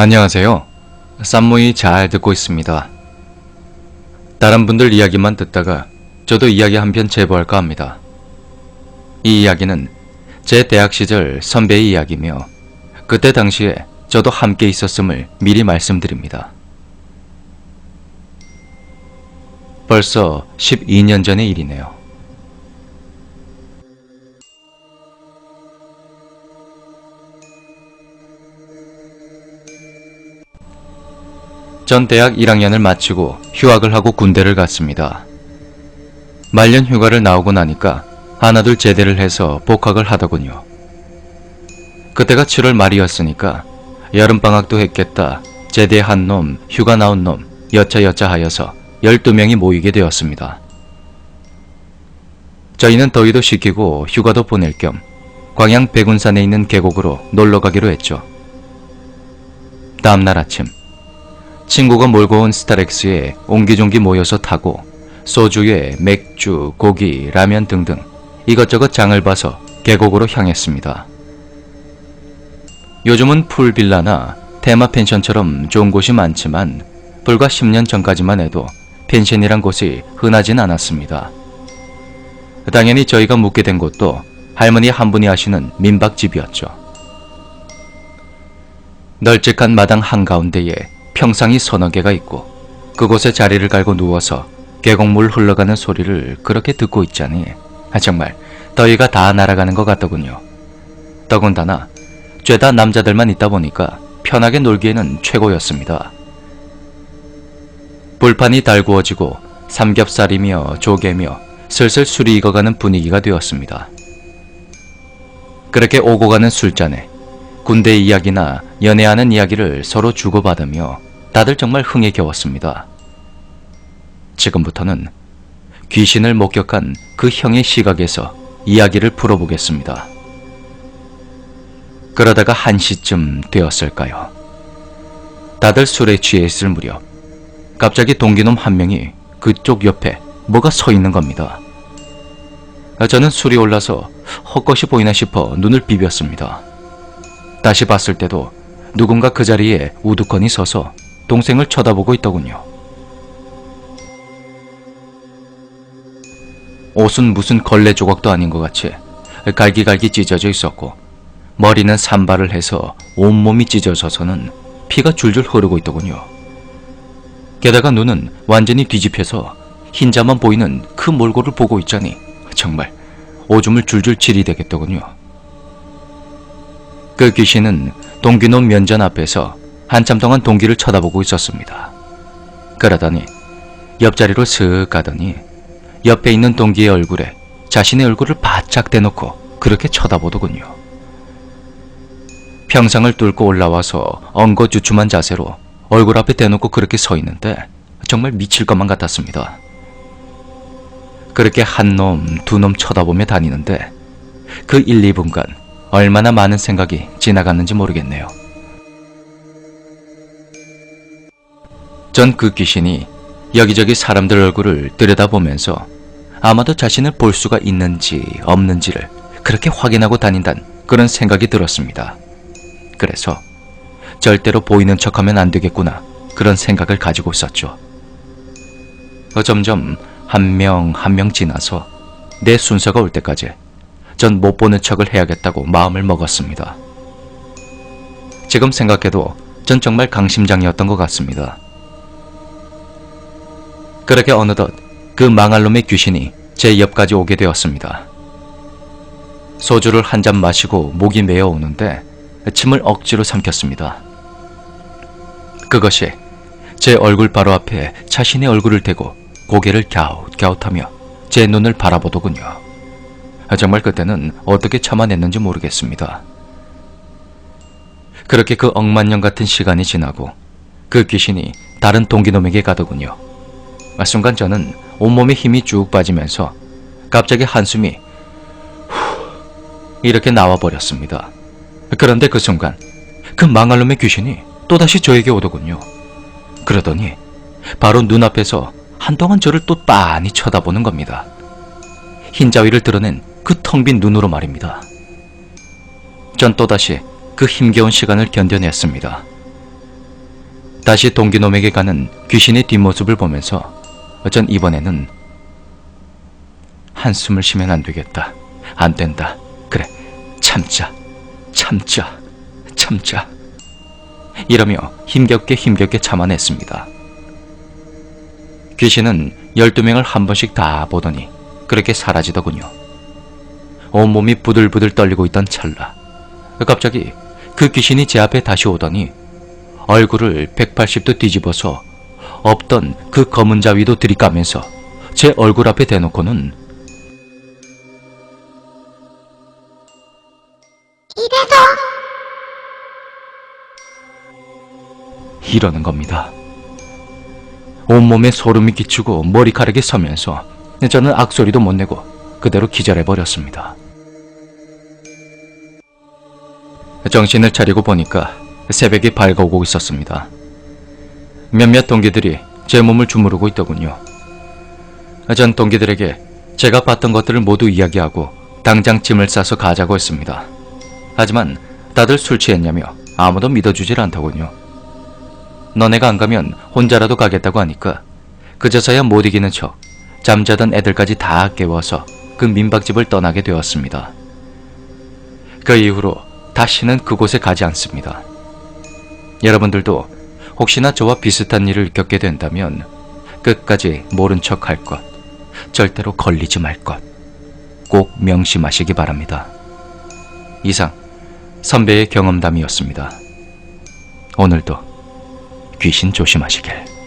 안녕하세요. 쌈무이 잘 듣고 있습니다. 다른 분들 이야기만 듣다가 저도 이야기 한 편 제보할까 합니다. 이 이야기는 제 대학 시절 선배의 이야기며 그때 당시에 저도 함께 있었음을 미리 말씀드립니다. 벌써 12년 전의 일이네요. 전 대학 1학년을 마치고 휴학을 하고 군대를 갔습니다. 말년 휴가를 나오고 나니까 하나둘 제대를 해서 복학을 하더군요. 그때가 7월 말이었으니까 여름방학도 했겠다. 제대한 놈, 휴가 나온 놈, 여차여차 하여서 12명이 모이게 되었습니다. 저희는 더위도 식히고 휴가도 보낼 겸 광양 백운산에 있는 계곡으로 놀러 가기로 했죠. 다음날 아침, 친구가 몰고 온 스타렉스에 옹기종기 모여서 타고 소주에 맥주, 고기, 라면 등등 이것저것 장을 봐서 계곡으로 향했습니다. 요즘은 풀빌라나 테마 펜션처럼 좋은 곳이 많지만 불과 10년 전까지만 해도 펜션이란 곳이 흔하진 않았습니다. 당연히 저희가 묵게 된 곳도 할머니 한 분이 하시는 민박집이었죠. 널찍한 마당 한가운데에 평상이 서너 개가 있고 그곳에 자리를 갈고 누워서 계곡물 흘러가는 소리를 그렇게 듣고 있자니 아, 정말 더위가 다 날아가는 것 같더군요. 더군다나 죄다 남자들만 있다 보니까 편하게 놀기에는 최고였습니다. 불판이 달구어지고 삼겹살이며 조개며 슬슬 술이 익어가는 분위기가 되었습니다. 그렇게 오고 가는 술잔에 군대 이야기나 연애하는 이야기를 서로 주고받으며 다들 정말 흥에 겨웠습니다. 지금부터는 귀신을 목격한 그 형의 시각에서 이야기를 풀어보겠습니다. 그러다가 한 시쯤 되었을까요? 다들 술에 취해 있을 무렵 갑자기 동기놈 한 명이 그쪽 옆에 뭐가 서 있는 겁니다. 저는 술이 올라서 헛것이 보이나 싶어 눈을 비볐습니다. 다시 봤을 때도 누군가 그 자리에 우두커니 서서 동생을 쳐다보고 있더군요. 옷은 무슨 걸레 조각도 아닌 것 같이 갈기갈기 찢어져 있었고 머리는 산발을 해서 온몸이 찢어져서는 피가 줄줄 흐르고 있더군요. 게다가 눈은 완전히 뒤집혀서 흰자만 보이는 그 몰골을 보고 있자니 정말 오줌을 줄줄 지리되겠더군요. 그 귀신은 동기놈 면전 앞에서 한참 동안 동기를 쳐다보고 있었습니다. 그러더니 옆자리로 슥 가더니 옆에 있는 동기의 얼굴에 자신의 얼굴을 바짝 대놓고 그렇게 쳐다보더군요. 평상을 뚫고 올라와서 엉거주춤한 자세로 얼굴 앞에 대놓고 그렇게 서 있는데 정말 미칠 것만 같았습니다. 그렇게 한 놈, 두 놈 쳐다보며 다니는데 그 1, 2분간 얼마나 많은 생각이 지나갔는지 모르겠네요. 전 그 귀신이 여기저기 사람들 얼굴을 들여다보면서 아마도 자신을 볼 수가 있는지 없는지를 그렇게 확인하고 다닌다는 그런 생각이 들었습니다. 그래서 절대로 보이는 척하면 안 되겠구나 그런 생각을 가지고 있었죠. 어, 점점 한명 한 명 지나서 내 순서가 올 때까지 전 못 보는 척을 해야겠다고 마음을 먹었습니다. 지금 생각해도 전 정말 강심장이었던 것 같습니다. 그렇게 어느덧 그 망할 놈의 귀신이 제 옆까지 오게 되었습니다. 소주를 한 잔 마시고 목이 메어 오는데 침을 억지로 삼켰습니다. 그것이 제 얼굴 바로 앞에 자신의 얼굴을 대고 고개를 갸웃갸웃하며 제 눈을 바라보더군요. 정말 그때는 어떻게 참아냈는지 모르겠습니다. 그렇게 그 억만년 같은 시간이 지나고 그 귀신이 다른 동기놈에게 가더군요. 순간 저는 온몸에 힘이 쭉 빠지면서 갑자기 한숨이 후 이렇게 나와버렸습니다. 그런데 그 순간 그 망할 놈의 귀신이 또다시 저에게 오더군요. 그러더니 바로 눈앞에서 한동안 저를 또 빤히 쳐다보는 겁니다. 흰자위를 드러낸 그 텅 빈 눈으로 말입니다. 전 또다시 그 힘겨운 시간을 견뎌냈습니다. 다시 동기놈에게 가는 귀신의 뒷모습을 보면서 전 이번에는 한숨을 쉬면 안 되겠다. 안 된다. 그래, 참자, 참자, 참자. 이러며 힘겹게 힘겹게 참아냈습니다. 귀신은 12명을 한 번씩 다 보더니 그렇게 사라지더군요. 온몸이 부들부들 떨리고 있던 찰나. 갑자기 그 귀신이 제 앞에 다시 오더니 얼굴을 180도 뒤집어서 없던 그 검은 자위도 들이까면서 제 얼굴 앞에 대놓고는 이러는 겁니다. 온몸에 소름이 끼치고 머리카락이 서면서 저는 악소리도 못 내고 그대로 기절해 버렸습니다. 정신을 차리고 보니까 새벽이 밝아오고 있었습니다. 몇몇 동기들이 제 몸을 주무르고 있더군요. 전 동기들에게 제가 봤던 것들을 모두 이야기하고 당장 짐을 싸서 가자고 했습니다. 하지만 다들 술 취했냐며 아무도 믿어주질 않더군요. 너네가 안 가면 혼자라도 가겠다고 하니까 그제서야 못 이기는 척 잠자던 애들까지 다 깨워서 그 민박집을 떠나게 되었습니다. 그 이후로 다시는 그곳에 가지 않습니다. 여러분들도 혹시나 저와 비슷한 일을 겪게 된다면 끝까지 모른 척 할 것, 절대로 걸리지 말 것, 꼭 명심하시기 바랍니다. 이상 선배의 경험담이었습니다. 오늘도 귀신 조심하시길.